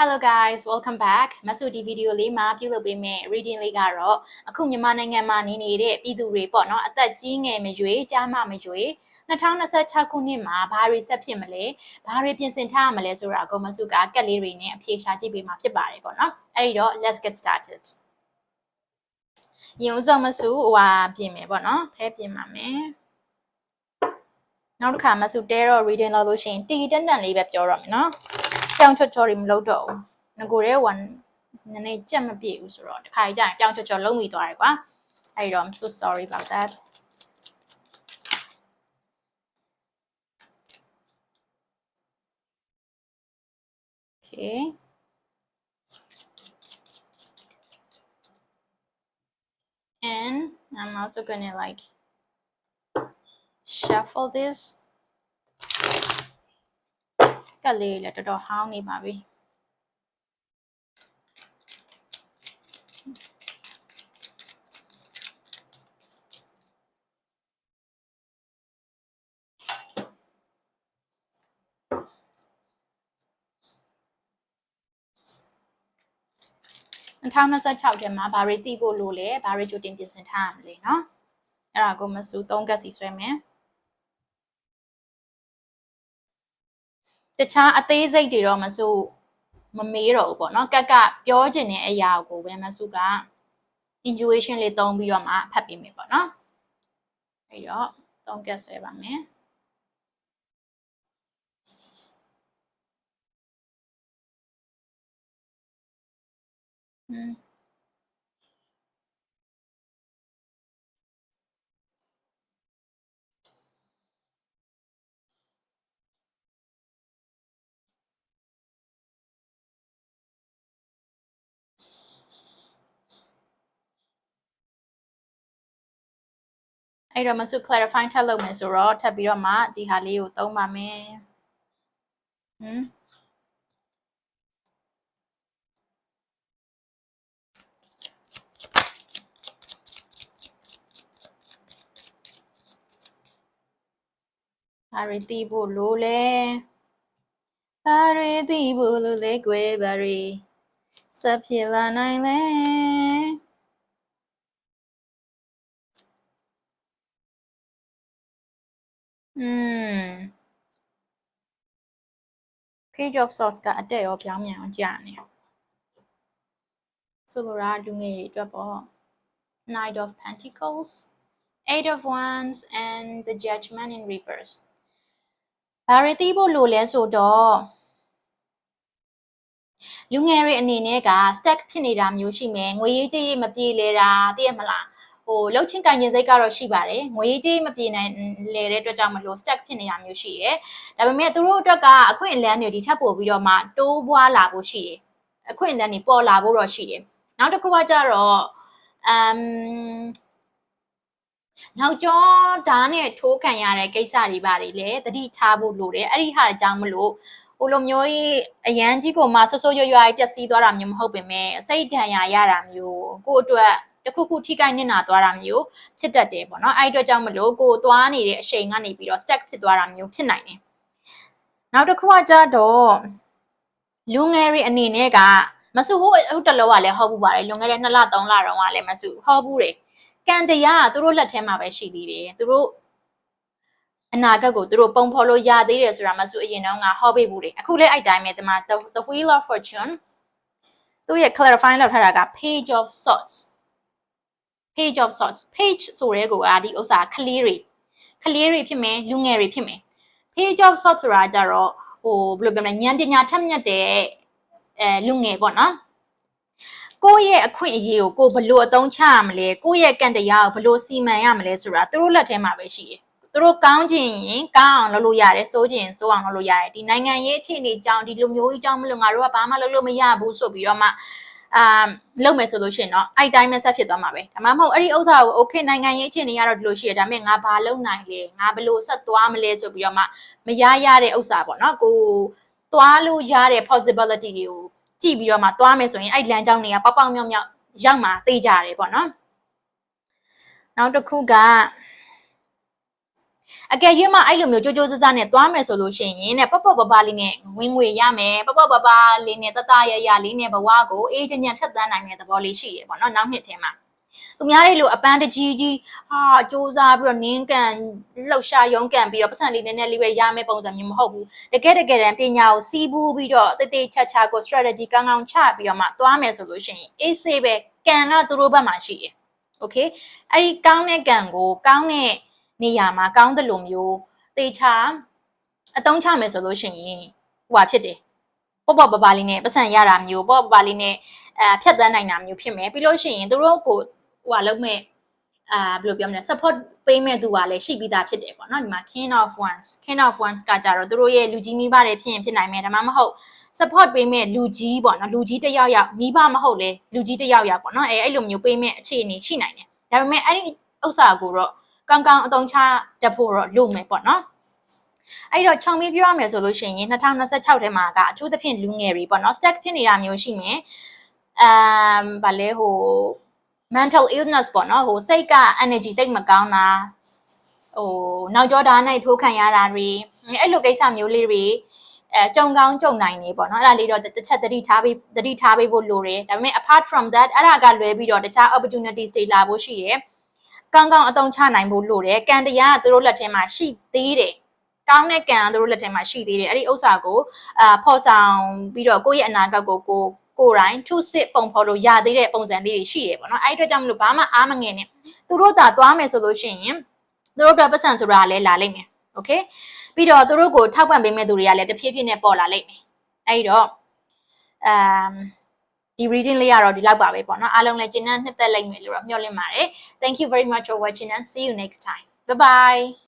Hello guys welcome back မဆူဒီဗီဒီယိုလေးမှာပြုလုပ်ပေးမယ့် reading လေးကတော့အခုမြန်မာနိုင်ငံမှာနေနေတဲ့ပြည်သူတွေပေါ့နော်အသက်ကြီးငယ်မရွေးကြားမမရွေး2026ခုနှစ်မှာဘာတွေဆက်ဖြစ်မလဲဘာတွေပြင်ဆင်ထားရမလဲဆိုတာကိုမဆူကကက်လေးတွေနဲ့အဖြေရှာကြည့်ပေးမှာဖြစ်ပါတယ်ပေါ့နော်အဲ့ဒီတော့ let's get started ရင်ဦးဆုံးမဆူဟိုဟာပြင်မယ်ပေါ့နော်ဖဲပြင်ပါမယ်နောက်တစ်ခါမဆူတဲတော့ reading လုပ်လို့ရှိရင်တီတန်တန်လေးပဲပြောတော့မယ်နော် ပြောင်းချော့ချော့တွေမလုပ်တော့ဘူးငကိုတဲ့ one နည်းနည်းကြက်မပြေဘူးဆိုတော့တခါကြရင်ပြောင်းချော့ချော့လုံးမိသွားတယ်ကွာအဲ့တော့ I'm so sorry about that okay and I'm also gonna like shuffle this ကလေးလည်းတော်တော်ဟောင်းနေပါပြီ2026ထဲမှာဘာတွေသိဖို့လိုလဲဘာတွေကြိုတင်ပြင်ဆင်ထားရမလဲเนาะအဲ့ဒါကိုမစူ3ကတ်စီဆွဲမယ် တခြားအသေးစိတ်တွေတော့မဆိုမမေးတော့ဘူးပေါ့နော်ကက်ကပြောချင်တဲ့အရာကိုပဲမဆုက intuition လေးသုံးပြီးတော့မှဖတ်ပေးမယ်ပေါ့နော်အဲ့တော့သုံးကက်ဆွဲပါမယ်อืม အဲ့တော့မဆု clarify ထပ်လုပ်မယ်ဆိုတော့ထပ်ပြီးတော့မှဒီဟာလေးကိုသုံးပါမယ်ဟမ်ဘာရီတီးဖို့လိုလဲဘာရီတီးဖို့လိုလဲကွယ်ဘာရီစပ်ဖြစ်လာနိုင်လဲ page of swords ကအတက်ရောပြောင်းမြန်အောင်ကြာနေဆိုလိုတာလူငယ်တွေအတွက်ပေါ့ knight of pentacles eight of wands and the judgment in reverse ဘာတွေသိဖို့လိုလဲဆိုတော့လူငယ်တွေအနေနဲ့က stack ဖြစ်နေတာမျိုးရှိမယ်ငွေရေးကြေးရေးမပြေလဲတာသိရမလား ဟိုလှုပ်ချင်းကင်ကျင်စိတ်ကတော့ရှိပါတယ်ငွေကြေးမပြေနိုင်လေတဲ့အတွက်ကြောင့်မလို့ stack ဖြစ်နေတာမျိုးရှိတယ်ဒါပေမဲ့သူတို့အတွက်ကအခွင့်အလမ်းတွေဒီထပ်ပို့ပြီးတော့မှတိုးပွားလာဖို့ရှိတယ်အခွင့်အလမ်းတွေပေါ်လာဖို့တော့ရှိတယ်နောက်တစ်ခုကကြတော့အမ်နောက်ကျော်ဓာတ်နဲ့ထိုးခံရတဲ့ကိစ္စတွေပါတယ်လေတတိထားဖို့လိုတယ်အဲ့ဒီဟာအကြောင်းမလို့ဟိုလိုမျိုးကြီးအရန်ကြီးကိုမှဆွဆွရွရွပျက်စီးသွားတာမျိုးမဟုတ်ပင်မဲ့အစိတ်ဒဏ်ရာရတာမျိုးကိုယ့်အတွက် တခုခုထိခိုက်နစ်နာသွားတာမျိုးဖြစ်တတ်တယ်ပေါ့နော်အဲ့အတွက်ကြောင့်မလို့ကိုသွားနေတဲ့အချိန်ကနေပြီးတော့ stack ဖြစ်သွားတာမျိုးဖြစ်နိုင်တယ်နောက်တစ်ခုကကြတော့လူငယ်တွေအနေနဲ့ကမဆူဟိုဟုတ်တလောကလည်းဟောဘူးပါတယ်လွန်ခဲ့တဲ့2လ3လတုန်းကလည်းမဆူဟောဘူးတယ်ကံတရားကသူတို့လက်ထဲမှာပဲရှိသေးတယ်သူတို့အနာဂတ်ကိုသူတို့ပုံဖော်လို့ရသေးတယ်ဆိုတာမဆူအရင်တုန်းကဟောပေးဘူးတယ်အခုလည်းအဲ့တိုင်းပဲဒီမှာ the wheel of fortune သူရဲ့ clarify လောက်ထားတာက page of swords page of sorts page ဆိုရဲကိုကဒီဥစ္စာကလေးတွေကလေးတွေဖြစ်မယ်လူငယ်တွေဖြစ်မယ် page of sorts ဆိုတာကြတော့ဟိုဘယ်လိုပြောမလဲဉာဏ်ပညာထက်မြက်တဲ့အဲလူငယ်ပေါ့နော်ကိုယ့်ရဲ့အခွင့်အရေးကိုကိုဘလို့အသုံးချရမလဲကိုယ့်ရဲ့ကံတရားကိုဘလို့စီမံရမလဲဆိုတာသူတို့လက်ထဲမှာပဲရှိတယ်သူတို့ကောင်းခြင်းရင်ကောင်းအောင်လုပ်လို့ရတယ်စိုးခြင်းစိုးအောင်လုပ်လို့ရတယ်ဒီနိုင်ငံရေးအခြေအနေကြောင့်ဒီလိုမျိုးကြီးကြောင့်မလို့ငါတို့ကဘာမှလုပ်လို့မရဘူးဆိုပြီးတော့မှ အာလုပ်မယ်ဆိုလို့ရှိရင်တော့အဲ့တိုင်းပဲဆက်ဖြစ်သွားမှာပဲဒါမှမဟုတ်အဲ့ဒီဥစ္စာကို okay နိုင်ငံရေးအခြေအနေရတော့ဒီလိုရှိရဒါပေမဲ့ငါဘာလုပ်နိုင်လဲငါဘယ်လိုဆက်သွားမလဲဆိုပြီးတော့မှမရရတဲ့ဥစ္စာပေါ့နော်ကိုသွားလို့ရတဲ့ possibility တွေကိုကြည့်ပြီးတော့မှသွားမယ်ဆိုရင်အဲ့လမ်းကြောင်းတွေကပေါက်ပေါက်မြောက်မြောက်ရောက်မှာသိကြရတယ်ပေါ့နော်နောက်တစ်ခုက အကယ်၍မှအဲ့လိုမျိုးကြိုးကြိုးစားစားနဲ့သွားမယ်ဆိုလို့ရှိရင်တဲ့ပေါ့ပေါ့ပပလေးနဲ့ဝင်ငွေရမယ်ပေါ့ပေါ့ပပလေးနဲ့တတရရလေးနဲ့ဘဝကိုအေးချမ်းချမ်းဖြတ်သန်းနိုင်တဲ့သဘောလေးရှိရပေါ့နော်နောက်နှစ်ထဲမှာသူများတွေလိုအပန်းတကြီးကြီးဟာစူးစမ်းပြီးတော့နင်းကန်လှုပ်ရှားရုန်းကန်ပြီးတော့ပတ်စံလေးနည်းနည်းလေးပဲရမယ်ပုံစံမျိုးမဟုတ်ဘူးတကယ်တကယ်တမ်းပညာကိုစီးပူးပြီးတော့တိတ်တိတ်ချာချာကို strategy ကောင်းကောင်းချပြီးတော့မှသွားမယ်ဆိုလို့ရှိရင်အေးဆေးပဲကန်ကသူတို့ဘက်မှာရှိတယ် okay အဲ့ဒီကောင်းတဲ့ကန်ကိုကောင်းတဲ့ နေရာမှာကောင်းတယ်လို့မျိုးတေချာအတုံးချမယ်ဆိုလို့ရှိရင်ဟိုပါဖြစ်တယ်ပေါ့ပေါ့ပပလေးနဲ့ပတ်စံရတာမျိုးပေါ့ပေါ့ပပလေးနဲ့အဲဖြတ်သန်းနိုင်တာမျိုးဖြစ်မယ်ပြီးလို့ရှိရင်သူတို့ကိုဟိုပါလုံးမဲ့အာဘယ်လိုပြောမလဲ support ပေးမဲ့သူကလည်းရှိပြီးသားဖြစ်တယ်ပေါ့နော်ဒီမှာ king of wands king of wands ကကြတော့သူတို့ရဲ့လူကြီးမိဘတွေဖြစ်ရင်ဖြစ်နိုင်မယ်ဒါမှမဟုတ် support ပေးမဲ့လူကြီးပေါ့နော်လူကြီးတစ်ယောက်ယောက်မိဘမဟုတ်လေလူကြီးတစ်ယောက်ယောက်ပေါ့နော်အဲအဲ့လိုမျိုးပေးမဲ့အခြေအနေရှိနိုင်တယ်ဒါပေမဲ့အဲ့ဒီဥစ္စာကိုတော့ ကောင်းကောင်းအသုံးချတတ်ဖို့တော့လုပ်မယ်ပေါ့နော်အဲ့တော့ခြုံပြီးပြောရမယ်ဆိုလို့ရှိရင်2026ထဲမှာကအထူးသဖြင့်လူငယ်တွေပေါ့နော် stack ဖြစ်နေတာမျိုးရှိမယ်အမ်ဗာလဲဟို mental illness ပေါ့နော်ဟိုစိတ်က energy တိတ်မကောင်းတာဟိုနောက်ကျောဓာတ်နဲ့ထိုးခံရတာတွေအဲ့လိုကိစ္စမျိုးလေးတွေအဲကြုံကောင်းကြုံနိုင်နေပေါ့နော်အဲ့ဒါလေးတော့တစ်ချက်သတိထားပြီးသတိထားပေးဖို့လိုတယ်ဒါပေမဲ့ apart from that အဲ့ဒါကလွဲပြီးတော့တခြား opportunities တွေလာဖို့ရှိတယ် ကောင်းကောင်းအသုံးချနိုင်ဖို့လိုတယ်ကံတရားကသူတို့လက်ထဲမှာရှိသေးတယ်ကောင်းတဲ့ကံကသူတို့လက်ထဲမှာရှိသေးတယ်အဲ့ဒီဥစ္စာကိုအာဖော်ဆောင်ပြီးတော့ကိုယ့်ရဲ့အနာဂတ်ကိုကိုကိုယ်တိုင်ထုစစ်ပုံဖော်လို့ရသေးတဲ့ပုံစံလေးတွေရှိတယ်ပေါ့နော်အဲ့ဒီအတွက်ကြောင့်မလို့ဘာမှအားမငယ်နဲ့သူတို့သာသွားမယ်ဆိုလို့ရှိရင်သူတို့အတွက်ပတ်စံဆိုတာလည်းလာလိမ့်မယ်โอเคပြီးတော့သူတို့ကိုထောက်ပံ့ပေးမဲ့သူတွေကလည်းတဖြည်းဖြည်းနဲ့ပေါ်လာလိမ့်မယ်အဲ့ဒီတော့အမ် ဒီ reading လေးကတော့ဒီလောက်ပါပဲပေါ့နော်အားလုံးလည်းကျဉ်းနှံ့နှစ်သက်လိမ့်မယ်လို့တော့မျှော်လင့်ပါတယ် thank you very much for watching and see you next time bye bye